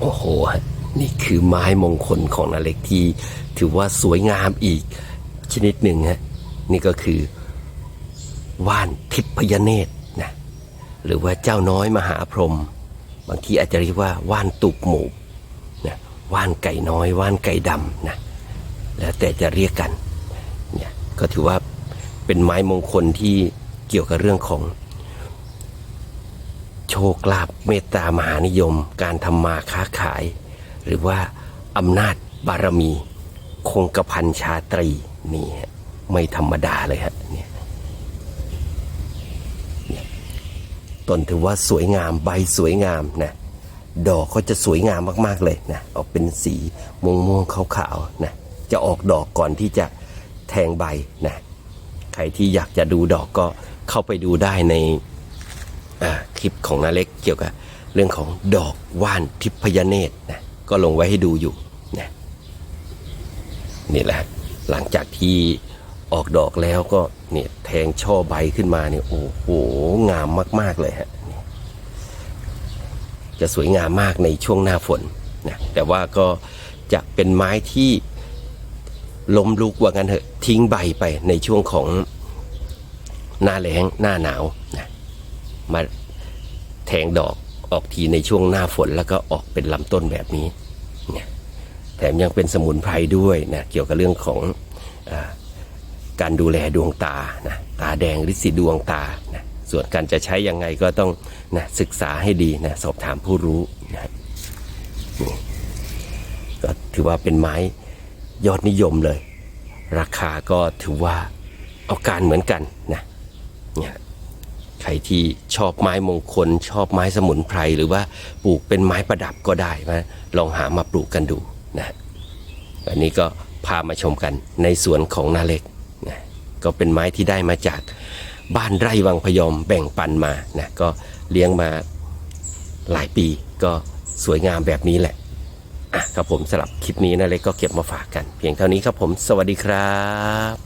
โอ้โห นี่คือไม้มงคลของนาเล็กที่ถือว่าสวยงามอีกชนิดหนึ่งฮะ นี่ก็คือว่านทิพยเนตรนะ หรือว่าเจ้าน้อยมหาพรหม บางทีอาจจะเรียกว่าว่านตุกหมูนะว่านไก่น้อย ว่านไก่ดำนะ แล้วแต่จะเรียกกัน เนี่ย ก็ถือว่าเป็นไม้มงคลที่เกี่ยวกับเรื่องของ โชคลาภเมตตามหานิยม การทำมาค้าขาย หรือว่าอำนาจบารมี คงกระพันชาตรีนี่ฮะไม่ธรรมดาเลยฮะเนี่ยต้นถือว่าสวยงามใบสวยงามนะดอกก็จะสวยงามมากๆเลยนะออกเป็นสีม่วงม่วงๆขาวๆนะจะออกดอกก่อนที่จะแทงใบนะใครที่อยากจะดูดอกก็เข้าไปดูได้ใน คลิปของนาเล็กเกี่ยวกับเรื่องของดอกว่านทิพยเนตรนะก็ลงไว้ให้ดูอยู่นะนี่แหละหลังจากที่ออกดอกแล้วก็เนี่ยแทงช่อใบขึ้นมาเนี่ยโอ้โหงามมาก ๆ เลยฮะจะสวยงามมากในช่วงหน้าฝนนะแต่ว่าก็จะเป็นไม้ที่ล้มลุกว่างั้นเถอะทิ้งใบไปในช่วงของหน้าแล้งหน้าหนาวนะ มาแทงดอกออกทีในช่วงหน้าฝนแล้วก็ออกเป็นลำต้นแบบนี้เนี่ยแถมยังเป็นสมุนไพรด้วยนะเกี่ยวกับเรื่องของอการดูแลดวงตานะตาแดงหรือสีดวงตานะส่วนการจะใช้ยังไงก็ต้องนะศึกษาให้ดีนะสอบถามผู้รู้นะก็ถือว่าเป็นไม้ยอดนิยมเลย ราคาก็ถือว่าเอาการเหมือนกันนะเนี่ย ครที่ชอบไม้มงคล ชอบไม้สมุนไพร หรือว่าปลูกเป็นไม้ประดับก็ได้นะลองหามาปลูกกันดูนะอันนี้ก็พามาชมกันในสวนของนาเล็กนะก็เป็นไม้ที่ได้มาจากบ้านไร่วังพยอมแบ่งปันมานะก็เลี้ยงมาหลายปีก็สวยงามแบบนี้แหละอะครับผมสำหรับคลิปนี้นาเล็กก็เก็บมาฝากกัน เพียงเท่านี้ครับผมสวัสดีครับ